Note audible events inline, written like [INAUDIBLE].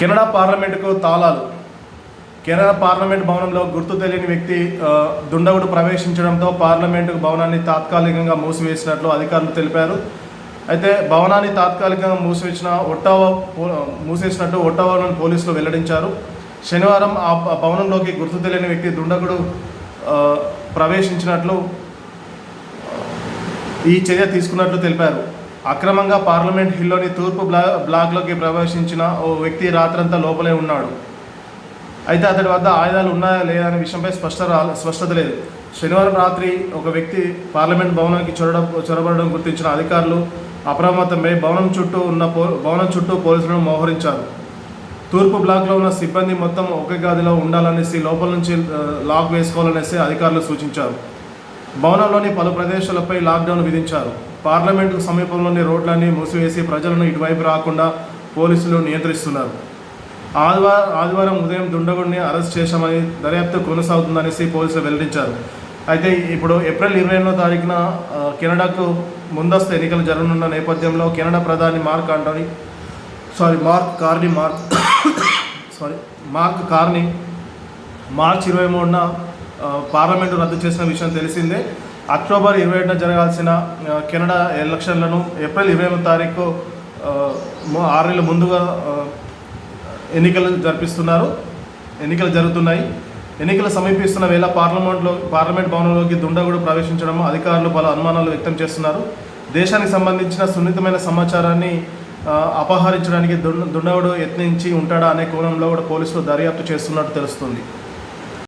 Canada పార్లమెంటుకు తాళాలు. Canada parliament భవనంలో గుర్తు తెలియని వ్యక్తి దుండగుడు ప్రవేశించడంతో పార్లమెంటు భవనాన్ని తాత్కాలికంగా మూసివేసినట్లు అధికారులు తెలిపారు. అయితే భవనాన్ని తాత్కాలికంగా మూసివేసిన ఒట్టావా మూసేసినట్టు ఒట్టావాలోని పోలీసులు వెల్లడించారు. శనివారం ఆ భవనంలోకి గుర్తు తెలియని వ్యక్తి దుండగుడు ప్రవేశించినట్లు ఈ చర్య తీసుకున్నట్లు తెలిపారు. అక్రమంగా పార్లమెంట్ హిల్లోని తూర్పు బ్లా బ్లాక్లోకి ప్రవేశించిన ఓ వ్యక్తి రాత్రంతా లోపలే ఉన్నాడు. అయితే అతడి వద్ద ఆయుధాలు ఉన్నాయా లేదా అనే విషయంపై స్పష్ట స్పష్టత లేదు. శనివారం రాత్రి ఒక వ్యక్తి పార్లమెంట్ భవనానికి చొరడ చొరబడడం గుర్తించిన అధికారులు అప్రమత్తమై భవనం చుట్టూ ఉన్న పో భవనం చుట్టూ పోలీసులను మోహరించారు. తూర్పు బ్లాక్లో ఉన్న సిబ్బంది మొత్తం ఒకే గదిలో ఉండాలనేసి లోపల నుంచి లాక్ వేసుకోవాలనేసి అధికారులు సూచించారు. భవనంలోని పలు ప్రదేశాలపై లాక్డౌన్ విధించారు. పార్లమెంటుకు సమీపంలోని రోడ్లన్నీ మూసివేసి ప్రజలను ఇటువైపు రాకుండా పోలీసులు నియంత్రిస్తున్నారు. ఆదివారం ఆదివారం ఉదయం దుండగుడిని అరెస్ట్ చేశామని దర్యాప్తు కొనసాగుతుందనేసి పోలీసులు వెల్లడించారు. అయితే ఇప్పుడు ఏప్రిల్ ఇరవై ఎనిమిదో తారీఖున కెనడాకు ముందస్తు ఎన్నికలు జరగనున్న నేపథ్యంలో కెనడా ప్రధాని Mark Antony sorry Mark Carney Mark [COUGHS] sorry Mark Carney మార్చి ఇరవై మూడున పార్లమెంటు రద్దు చేసిన విషయం తెలిసిందే. అక్టోబర్ ఇరవై ఏడున జరగాల్సిన కెనడా ఎలక్షన్లను ఏప్రిల్ ఇరవై ఎనిమిది తారీఖు ఆరు నెలల ముందుగా ఎన్నికలు జరిపిస్తున్నారు. ఎన్నికలు జరుగుతున్నాయి. ఎన్నికలు సమీపిస్తున్న వేళ పార్లమెంట్లో పార్లమెంట్ భవనంలోకి దుండగుడు ప్రవేశించడం అధికారులు పలు అనుమానాలు వ్యక్తం చేస్తున్నారు. దేశానికి సంబంధించిన సున్నితమైన సమాచారాన్ని అపహరించడానికి దుండ దుండగుడు యత్నించి ఉంటాడా అనే కోణంలో కూడా పోలీసులు దర్యాప్తు చేస్తున్నట్టు తెలుస్తుంది.